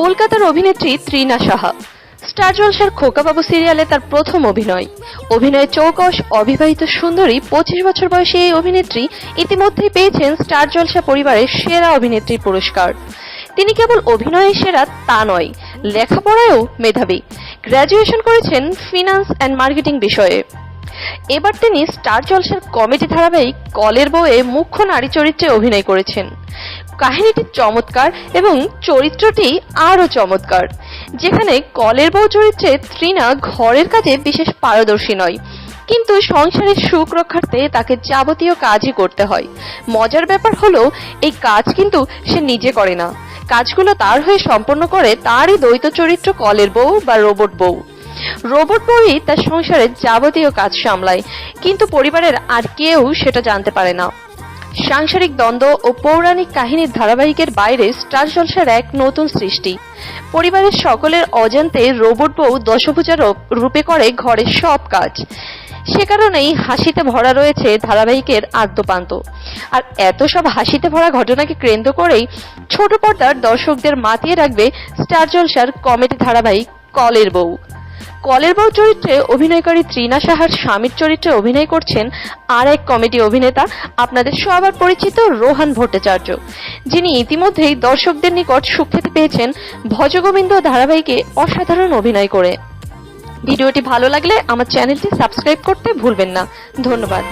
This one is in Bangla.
কলকাতার অভিনেত্রী ত্রিনা সাহা। স্টার জলসার খোকাবাবু সিরিয়ালে তার প্রথম অভিনয়। অভিনয়ে চৌকস, অবিবাহিত সুন্দরী, পঁচিশ বছর বয়সী এই অভিনেত্রী ইতিমধ্যেই পেয়েছেন স্টার জলসা পরিবারের সেরা অভিনেত্রী পুরস্কার। তিনি কেবল অভিনয়ে সেরা তা নয়, লেখাপড়ায়ও মেধাবী। গ্র্যাজুয়েশন করেছেন ফিনান্স অ্যান্ড মার্কেটিং বিষয়ে। এবার তিনি স্টার জলসার কমেডি ধারাবাহিক কলের বউয়ে মুখ্য নারী চরিত্রে অভিনয় করেছেন। কাহিনীটি চমৎকার এবং চরিত্রটি আরও চমৎকার, যেখানে কলের বউ চরিত্রে ত্রিনা ঘরের কাজে বিশেষ পারদর্শী নয়, কিন্তু সংসারের সুখ রক্ষার্থে তাকে যাবতীয় কাজই করতে হয়। মজার ব্যাপার হলো, এই কাজ কিন্তু সে নিজে করে না। কাজগুলো তার হয়ে সম্পন্ন করে তারই দ্বৈত চরিত্র কলের বউ বা রোবট বউ। রোবট বউই তার সংসারের যাবতীয় কাজ সামলায়, কিন্তু পরিবারের আর কেউ সেটা জানতে পারে না। সাংসারিক দ্বন্দ্ব ও পৌরাণিক কাহিনীর ধারাবাহিকের বাইরে স্টার জলসার এক নতুন সৃষ্টি। পরিবারের সকলের অজান্তে রোবট বউ দশভূজার রূপে করে ঘরের সব কাজ। সে কারণেই হাসিতে ভরা রয়েছে ধারাবাহিকের আদ্যপান্ত। আর এত সব হাসিতে ভরা ঘটনাকে কেন্দ্র করেই ছোট পর্দার দর্শকদের মাতিয়ে রাখবে স্টার জলসার কমেডি ধারাবাহিক কলের বউ। কলের বউ চরিত্রে অভিনয়কারী ত্রিনা সাহার স্বামীর চরিত্রে অভিনয় করছেন আর এক কমেডি অভিনেতা, আপনাদের সবার পরিচিত রোহান ভট্টাচার্য, যিনি ইতিমধ্যেই দর্শকদের নিকট সুখ্যাতি পেয়েছেন ভজগোবিন্দ ধারাবাহিকে অসাধারণ অভিনয় করে। ভিডিওটি ভালো লাগলে আমার চ্যানেলটি সাবস্ক্রাইব করতে ভুলবেন না। ধন্যবাদ।